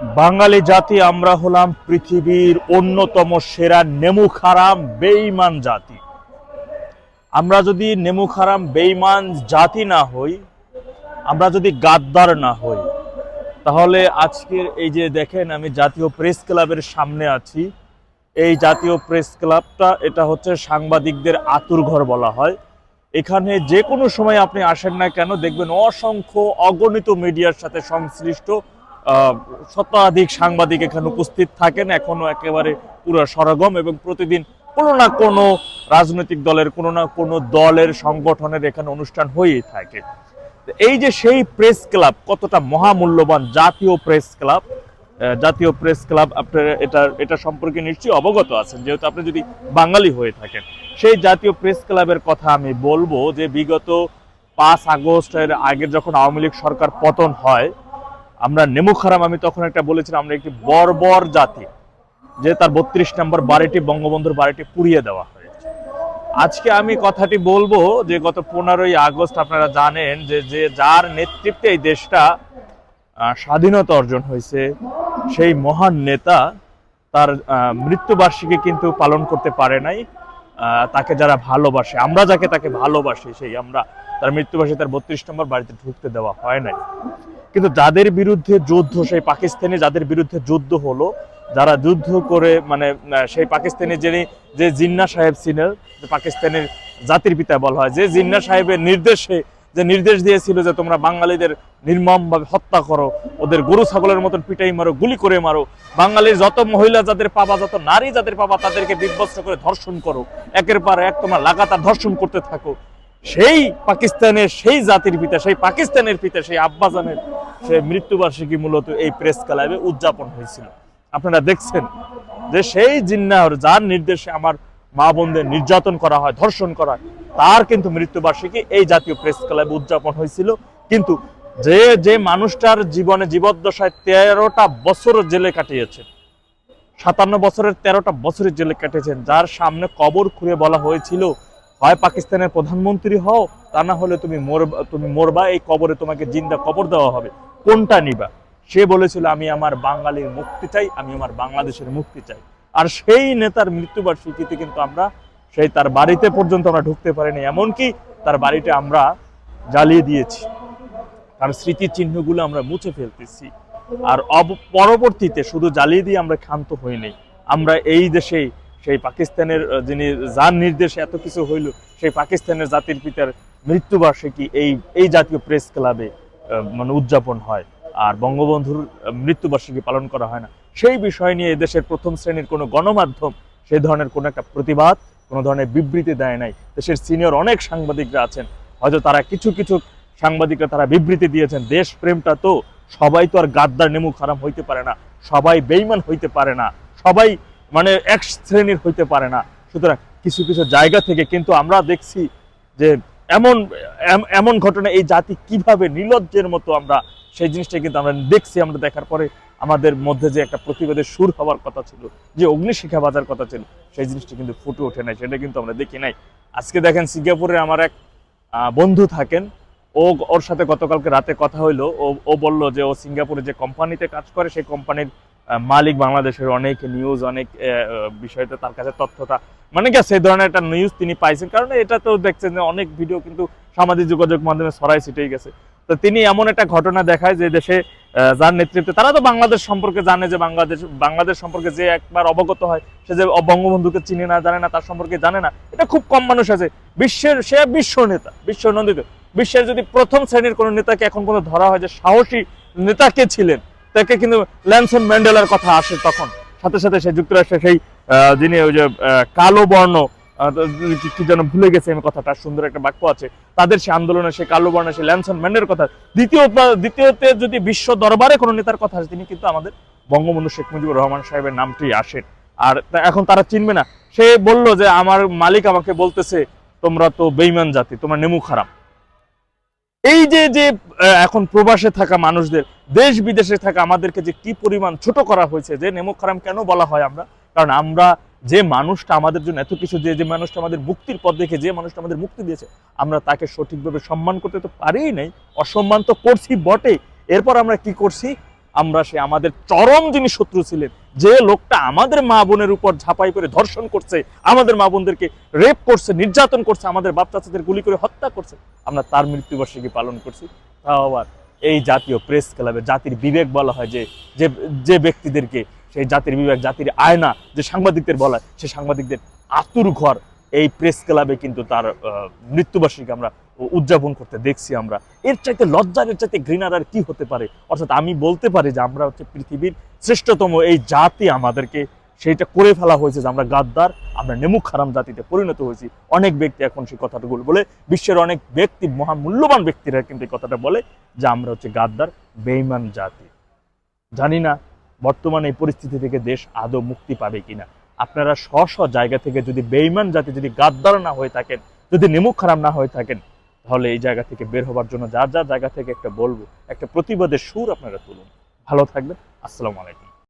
বাঙালি জাতি, আমরা হলাম পৃথিবীর অন্যতম সেরা নেমুখারাম বেঈমান জাতি। আমরা যদি নেমুখারাম বেঈমান জাতি না হই, আমরা যদি গাদ্দার না হই, তাহলে আজকের এই যে দেখেন, আমি জাতীয় প্রেস ক্লাবের সামনে আছি। এই জাতীয় প্রেস ক্লাবটা, এটা হচ্ছে সাংবাদিকদের আতুর ঘর বলা হয়। এখানে যে কোনো সময় আপনি আসেন না কেন, দেখবেন অসংখ্য অগণিত মিডিয়ার সাথে সংশ্লিষ্ট শতাধিক সাংবাদিক এখানে উপস্থিত থাকেন। এখনও একেবারে পুরো সরগম এবং প্রতিদিন কোনো না কোনো রাজনৈতিক দলের, কোনো না কোনো দলের সংগঠনের এখানে অনুষ্ঠান হয়েই থাকে। এই যে সেই প্রেস ক্লাব, কতটা মহামূল্যবান জাতীয় প্রেস ক্লাব জাতীয় প্রেস ক্লাব আপনার এটা এটা সম্পর্কে নিশ্চয়ই অবগত আছেন। যেহেতু আপনি যদি বাঙালি হয়ে থাকেন, সেই জাতীয় প্রেস ক্লাবের কথা আমি বলব যে বিগত পাঁচ আগস্টের আগে যখন আওয়ামী লীগ সরকার পতন হয় আমরা নেমুখারাম আমি তখন একটা বলেছিলাম, আমরা একটি বর্বর জাতি, যে তার বত্রিশ নম্বর বাড়িটি, বঙ্গবন্ধুর বাড়িটি পুড়িয়ে দেওয়া হয়েছে। আজকে আমি কথাটি বলব যে, গত পনেরোই আগস্ট আপনারা জানেন যে যে যার নেতৃত্বে এই দেশটা স্বাধীনতা অর্জন হয়েছে, সেই মহান নেতা তার মৃত্যুবার্ষিকী কিন্তু পালন করতে পারে নাই তাকে যারা ভালোবাসে, আমরা যাকে তাকে ভালোবাসি, সেই আমরা তার মৃত্যুবার্ষিকী তার বত্রিশ নম্বর বাড়িতে ঢুকতে দেওয়া হয় নাই। কিন্তু যাদের বিরুদ্ধে যুদ্ধ, সেই পাকিস্তানে যাদের বিরুদ্ধে যুদ্ধ হলো, যারা যুদ্ধ করে মানে সেই পাকিস্তানি যিনি, যে জিন্না সাহেব ছিলেন পাকিস্তানের জাতির পিতা বলা হয়, যে জিন্না সাহেবের নির্দেশে, যে নির্দেশ দিয়েছিল যে তোমরা বাঙালিদের নির্মমভাবে হত্যা করো, ওদের গরু, ছাগলের মতন পিটাই মারো, গুলি করে মারো। বাঙালির যত মহিলা যাদের পাবা, যত নারী যাদের পাবা, তাদেরকে বিভস্ত করে ধর্ষণ করো। একের পর এক তোমরা লাগাতার ধর্ষণ করতে থাকো। সেই পাকিস্তানের, সেই জাতির পিতা, সেই পাকিস্তানের পিতা, সেই আব্বাজানের সেই মৃত্যুবার্ষিকী মূলত এই প্রেস ক্লাবে উদযাপন হয়েছিল। আপনারা দেখছেন যে সেই জিন্নাহর যার নির্দেশে আমার মা বোনদের নির্যাতন করা হয়, ধর্ষণ করা তার কিন্তু মৃত্যুবার্ষিকী এই জাতীয় প্রেস ক্লাবে উদযাপন হয়েছিল। কিন্তু যে যে মানুষটার জীবনে জীবদ্দশায় তেরোটা বছর জেলে কাটিয়েছে সাতান্ন বছরের তেরোটা বছরের জেলে কেটেছেন যার সামনে কবর খুঁড়ে বলা হয়েছিল, হয় পাকিস্তানের প্রধানমন্ত্রী হও, তা না হলে তুমি মরবা তুমি মরবা, এই কবরে তোমাকে জিন্দা কবর দেওয়া হবে। কোনটা নিবা? সে বলেছিল, আমি আমার বাঙালির মুক্তি চাই, আমি আমার বাংলাদেশের মুক্তি চাই। আর সেই নেতার মৃত্যুবার্ষিকীতে কিন্তু আমরা সেই তার বাড়িতে পর্যন্ত আমরা ঢুকতে পারিনি। এমনকি তার বাড়িতে আমরা জ্বালিয়ে দিয়েছি। তার স্মৃতির চিহ্নগুলো আমরা মুছে ফেলতেছি। আর অব- পরবর্তীতে শুধু জ্বালিয়ে দিয়ে আমরা ক্ষান্ত হইনি আমরা এই দেশে সেই পাকিস্তানের যিনি যার নির্দেশে এত কিছু হইল, সেই পাকিস্তানের জাতির পিতার মৃত্যুবার্ষিকী এই এই জাতীয় প্রেস ক্লাবে মানে উদযাপন হয়। আর বঙ্গবন্ধুর মৃত্যুবার্ষিকী পালন করা হয় না। সেই বিষয় নিয়ে দেশের প্রথম শ্রেণির কোনো গণমাধ্যম সেই ধরনের কোনো একটা প্রতিবাদ, কোনো ধরনের বিবৃতি দেয় নাই। দেশের সিনিয়র অনেক সাংবাদিকরা আছেন। হয়তো তারা কিছু কিছু সাংবাদিকরা তারা বিবৃতি দিয়েছেন দেশ প্রেমটা তো সবাই তো আর গাদ্দার নেমু খারাপ হইতে পারে না, সবাই বেইমান হইতে পারে না, সবাই মানে এক শ্রেণির হইতে পারে না। সুতরাং কিছু কিছু জায়গা থেকে কিন্তু আমরা দেখছি যে এমন এমন ঘটনা এই জাতি কীভাবে নির্লজ্জের মতো আমরা, সেই জিনিসটা কিন্তু আমরা দেখছি, আমরা দেখার পরে আমাদের মধ্যে যে একটা প্রতিবাদের সুর হওয়ার কথা ছিল, যে অগ্নিশিখা বাজার কথা ছিল, সেই জিনিসটা কিন্তু ফুটে ওঠে নাই, সেটা কিন্তু আমরা দেখি নাই। আজকে দেখেন সিঙ্গাপুরে আমার এক বন্ধু থাকেন, ও ওর সাথে গতকালকে রাতে কথা হইল, ও ও বলল যে ও সিঙ্গাপুরে যে কোম্পানিতে কাজ করে, সেই কোম্পানির মালিক বাংলাদেশের অনেক নিউজ অনেক বিষয়তে তার কাছে তথ্যটা মানে কি সেই ধরনের একটা নিউজ তিনি পাইছেন। কারণ এটা তো দেখছেন যে অনেক ভিডিও কিন্তু সামাজিক যোগাযোগ মাধ্যমে ছড়াই ছিটেই গেছে। তো তিনি এমন একটা ঘটনা দেখায় যে দেশে যার নেতৃত্বে তারা তো বাংলাদেশ সম্পর্কে জানে যে বাংলাদেশ বাংলাদেশ সম্পর্কে যে একবার অবগত হয়, সে যে বঙ্গবন্ধুকে চিনে না, জানে না, তার সম্পর্কে জানে না, এটা খুব কম মানুষ আছে। বিশ্বের, সে বিশ্ব নেতা, বিশ্ব নন্দিত। বিশ্বের যদি প্রথম শ্রেণির কোনো নেতাকে এখন কোনো ধরা হয় যে সাহসী নেতাকে ছিলেন, তাকে কিন্তু ল্যানসন ম্যান্ডেলার কথা আসে তখন। সাথে সাথে সে যুক্তরাষ্ট্রের সেই যিনি ওই যে কালো বর্ণ কি- যেন ভুলে গেছে আমি কথাটা, সুন্দর একটা বাক্য আছে। তাদের সে আন্দোলনে সে কালো বর্ণে সে ল্যানসন ম্যান্ডেলের কথা। দ্বিতীয় দ্বিতীয়তে যদি বিশ্ব দরবারে কোনো নেতার কথা আসে, তিনি কিন্তু আমাদের বঙ্গবন্ধু শেখ মুজিবুর রহমান সাহেবের নামটি আসেন আর এখন তারা চিনবে না। সে বলল যে, আমার মালিক আমাকে বলতেছে, তোমরা তো বেইমান জাতি, তোমরা নেমু খারাপ। এই যে যে এখন প্রবাসে থাকা মানুষদের, দেশ বিদেশে থাকা আমাদেরকে যে কি পরিমাণ ছোট করা হয়েছে, যে নেমু খারাম কেন বলা হয় আমরা? কারণ আমরা যে মানুষটা আমাদের জন্য এত কিছু যে যে মানুষটা আমাদের মুক্তির পথ দেখে, যে মানুষটা আমাদের মুক্তি দিয়েছে, আমরা তাকে সঠিকভাবে সম্মান করতে তো পারিই নাই, অসম্মান তো করছি বটে এরপর আমরা কি করছি? আমরা সে আমাদের চরম যিনি শত্রু ছিলেন, যে লোকটা আমাদের মা বোনের উপর ঝাঁপাই করে ধর্ষণ করছে, আমাদের মা বোনদেরকে রেপ করছে, নির্যাতন করছে, আমাদের বাপ চাচাদের গুলি করে হত্যা করছে, আমরা তার মৃত্যুবার্ষিকী পালন করছি। তাও আবার এই জাতীয় প্রেস ক্লাবে জাতির বিবেক বলা হয় যে যে ব্যক্তিদেরকে সেই জাতির বিবেক জাতির আয়না যে সাংবাদিকদের বলা হয়, সেই সাংবাদিকদের আতুর ঘর এই প্রেস ক্লাবে কিন্তু তার মৃত্যুবার্ষিকী আমরা উদযাপন করতে দেখছি আমরা। এর চাইতে লজ্জার এর চাইতে ঘৃণার আর কি হতে পারে? অর্থাৎ আমি বলতে পারি যে আমরা হচ্ছে পৃথিবীর শ্রেষ্ঠতম এই জাতি আমাদেরকে সেইটা করে ফেলা হয়েছে যে আমরা গাদ্দার, আমরা নেমুক হারাম জাতিতে পরিণত হয়েছি। অনেক ব্যক্তি এখন সেই কথাগুলো বলে, বিশ্বের অনেক ব্যক্তি, মহামূল্যবান ব্যক্তিরা কিন্তু এই কথাটা বলে যে আমরা হচ্ছে গাদ্দার বেইমান জাতি। জানি না বর্তমানে এই পরিস্থিতি থেকে দেশ আদৌ মুক্তি পাবে কিনা। আপনারা স্ব স্ব জায়গা থেকে যদি বেইমান জাতি যদি গাদ্দার না হয়ে থাকেন, যদি নেমুক খারাপ না হয়ে থাকেন, তাহলে এই জায়গা থেকে বের হবার জন্য যা যা জায়গা থেকে একটা বলব, একটা প্রতিবাদের সুর আপনারা তুলুন। ভালো থাকবেন, আসসালামু আলাইকুম।